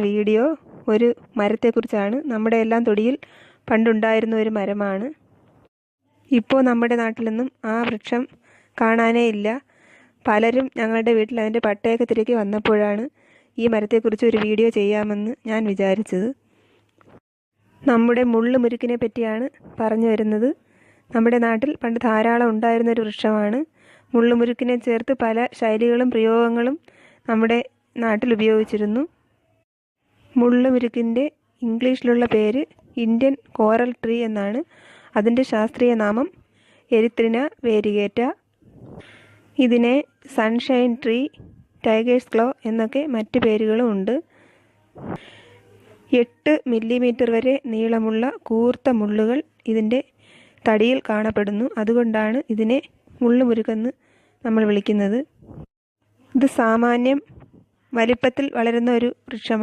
Video ഒരു മരത്തെക്കുറിച്ചാണ്. നമ്മുടെ എല്ലാം തൊടിയിൽ പണ്ടുണ്ടായിരുന്ന ഒരു മരമാണ്. ഇപ്പോൾ നമ്മുടെ നാട്ടിലൊന്നും ആ വൃക്ഷം കാണാനേ ഇല്ല. പലരും ഞങ്ങളുടെ വീട്ടിൽ അതിന്റെ പട്ടയൊക്കെ തിരക്കി വന്നപ്പോഴാണ് ഈ മരത്തെക്കുറിച്ച് ഒരു വീഡിയോ ചെയ്യാമെന്ന് ഞാൻ വിചാരിച്ചത്. നമ്മുടെ മുള്ളു മുരുക്കിനെ പറ്റിയാണ് പറഞ്ഞു വരുന്നത്. നമ്മുടെ നാട്ടിൽ പണ്ട് ധാരാളം ഉണ്ടായിരുന്നൊരു വൃക്ഷമാണ്. മുള്ളുമുരുക്കിനെ ചേർത്ത് പല ശൈലികളും പ്രയോഗങ്ങളും നമ്മുടെ നാട്ടിൽ ഉപയോഗിച്ചിരുന്നു. മുള്ളുമുരുക്കിന്റെ ഇംഗ്ലീഷിലുള്ള പേര് ഇന്ത്യൻ കോറൽ ട്രീ എന്നാണ്. അതിന്റെ ശാസ്ത്രീയ നാമം എരിത്രിന വേരിഗേറ്റ ഇതിനെ സൺഷൈൻ ട്രീ ടൈഗേഴ്സ് ക്ലോ എന്നൊക്കെ മറ്റ് പേരുകളും ഉണ്ട്. എട്ട് മില്ലിമീറ്റർ വരെ നീളമുള്ള കൂർത്ത മുള്ളുകൾ ഇതിന്റെ തടിയിൽ കാണപ്പെടുന്നു. അതുകൊണ്ടാണ് ഇതിനെ മുള്ളുമുരുക്കെന്ന് നമ്മൾ വിളിക്കുന്നത്. ഇത് സാമാന്യം വലിപ്പത്തിൽ വളരുന്ന ഒരു വൃക്ഷമാണ്